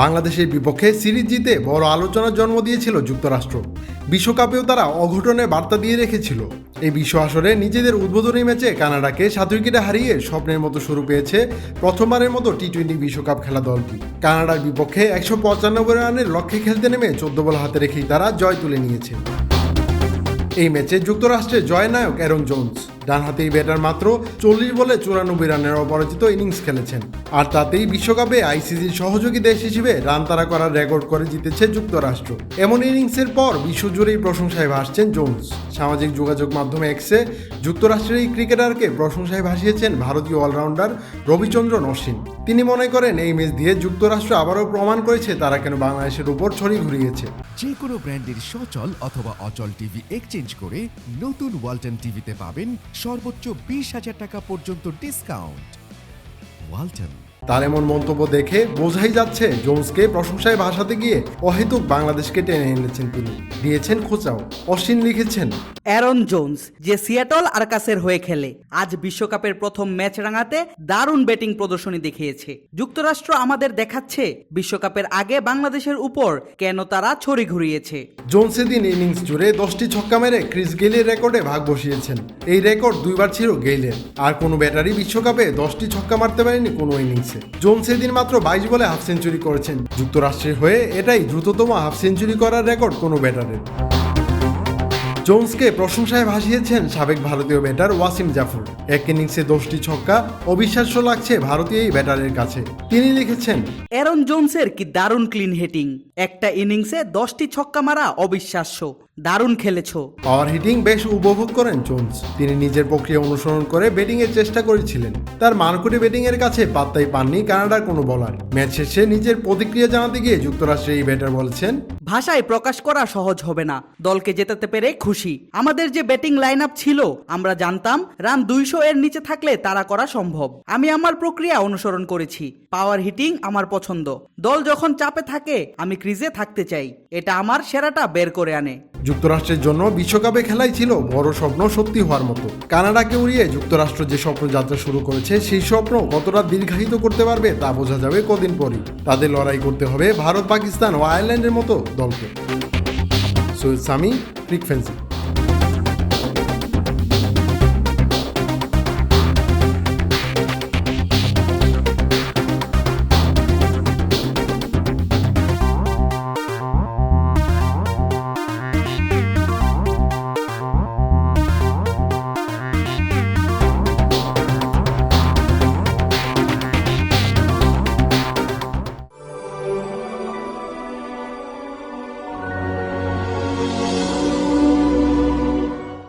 বাংলাদেশের বিপক্ষে সিরিজ জিতে বড় আলোচনার জন্ম দিয়েছিল যুক্তরাষ্ট্র। বিশ্বকাপেও তারা অঘটনের বার্তা দিয়ে রেখেছিল। এই বিশ্ব আসরে নিজেদের উদ্বোধনী ম্যাচে কানাডাকে সাত উইকেটে হারিয়ে স্বপ্নের মতো শুরু পেয়েছে প্রথমবারের মতো টি টোয়েন্টি বিশ্বকাপ খেলা দলটি। কানাডার বিপক্ষে একশো পঁচানব্বই রানের লক্ষ্যে খেলতে নেমে চোদ্দ বল হাতে রেখেই তারা জয় তুলে নিয়েছে। এই ম্যাচে যুক্তরাষ্ট্রের জয়নায়ক অ্যারন জোন্স ডানহাতি ব্যাটার মাত্র চল্লিশ বলে চুরানব্বই রানের অপরাজিত ইনিংস খেলেছেন। আর তাতেই বিশ্বকাপে আইসিসির সহযোগী দেশ হিসেবে রান তারা করার রেকর্ড করে জিতেছে যুক্তরাষ্ট্র। এমন ইনিংসের পর বিশ্বজুড়েই প্রশংসায় ভাসছেন জোন্স। সামাজিক যোগাযোগ মাধ্যমে এক্সে যুক্তরাষ্ট্রের এই ক্রিকেটারকে প্রশংসায় ভাসিয়েছেন ভারতীয় অলরাউন্ডার রবিচন্দ্রন অশ্বিন। তিনি মনে করেন, এই ম্যাচ দিয়ে যুক্তরাষ্ট্র আবারও প্রমাণ করেছে তারা কেন বাংলাদেশের উপর ছড়ি ঘুরিয়েছে। যে কোনো ব্র্যান্ডের সচল অথবা অচল টিভি এক্সচেঞ্জ করে নতুন ওয়ালটন টিভিতে পাবেন সর্বোচ্চ বিশ হাজার টাকা পর্যন্ত ডিসকাউন্ট ওয়ালটন তার এমন মন্তব্য দেখে বোঝাই যাচ্ছে জোন্সকে প্রশংসায় ভাসাতে গিয়ে অহেতুক বাংলাদেশকে টেনে এনেছেন তিনি। দিয়েছেন খোঁচাও। অশ্বিন লিখেছেন অ্যারন জোন্স যে সিয়াটল আরকাসের হয়ে খেলে আজ বিশ্বকাপের প্রথম ম্যাচ রাঙাতে দারুণ ব্যাটিং প্রদর্শনী দেখিয়েছে। যুক্তরাষ্ট্র আমাদের দেখাচ্ছে বিশ্বকাপের আগে বাংলাদেশের উপর কেন তারা ছড়ি ঘুরিয়েছে। জোন্স এদিন ইনিংস জুড়ে দশটি ছক্কা মেরে ক্রিস গেইলের রেকর্ডে ভাগ বসিয়েছেন। এই রেকর্ড দুইবার ছিল গেইলের। আর কোনো ব্যাটারি বিশ্বকাপে দশটি ছক্কা মারতে পারেনি কোনো ইনিংসে। জোন্স সেদিন মাত্র বাইশ বলে হাফ সেঞ্চুরি করেছেন। যুক্তরাষ্ট্রের হয়ে এটাই দ্রুততম হাফ সেঞ্চুরি করার রেকর্ড কোনো ব্যাটারের। জোন্সকে প্রশংসায় ভাসিয়েছেন সাবেক ভারতীয় ব্যাটার ওয়াসিম জাফর। এক ইনিংসে দশটি ছক্কা অবিশ্বাস্য লাগছে ভারতীয় এই ব্যাটারের কাছে। তিনি লিখেছেন অ্যারন জোন্সের কি দারুণ ক্লিন হিটিং একটা ইনিংসে দশটি ছক্কা মারা অবিশ্বাস্য। দারুণ খেলেছো। পাওয়ার হিটিং বেশ উপভোগ করেন জোন্স। তিনি নিজের প্রক্রিয়া অনুসরণ করে ব্যাটিং এর চেষ্টা করেছিলেন। তার মানকুটি ব্যাটিং এর কাছে পাত্তাই পাননি কানাডার কোনো বলার ম্যাচ শেষে নিজের প্রতিক্রিয়া জানাতে গিয়ে যুক্তরাষ্ট্রের এই ব্যাটার বলছেন ভাষায় প্রকাশ করা সহজ হবে না। দলকে জেতাতে পেরে খুশি। আমাদের যে ব্যাটিং লাইন ছিল, আমরা জানতাম রান দুইশো এর নিচে থাকলে তারা করা সম্ভব। আমি আমার প্রক্রিয়া অনুসরণ করেছি। পাওয়ার হিটিং আমার পছন্দ। দল যখন চাপে থাকে, আমি ক্রিজে থাকতে চাই। এটা আমার সেরাটা বের করে আনে। যুক্তরাষ্ট্রের জন্য বিশ্বকাপে খেলাই ছিল বড় স্বপ্ন সত্যি হওয়ার মতো। কানাডাকে উড়িয়ে যুক্তরাষ্ট্র যে স্বপ্ন যাত্রা শুরু করেছে, সেই স্বপ্ন কতটা দীর্ঘায়িত করতে পারবে তা বোঝা যাবে কদিন পরই। তাদের লড়াই করতে হবে ভারত পাকিস্তান ও আয়ারল্যান্ডের মতো দলকে। সৈয়দ সামি ফ্রিকফেন্সি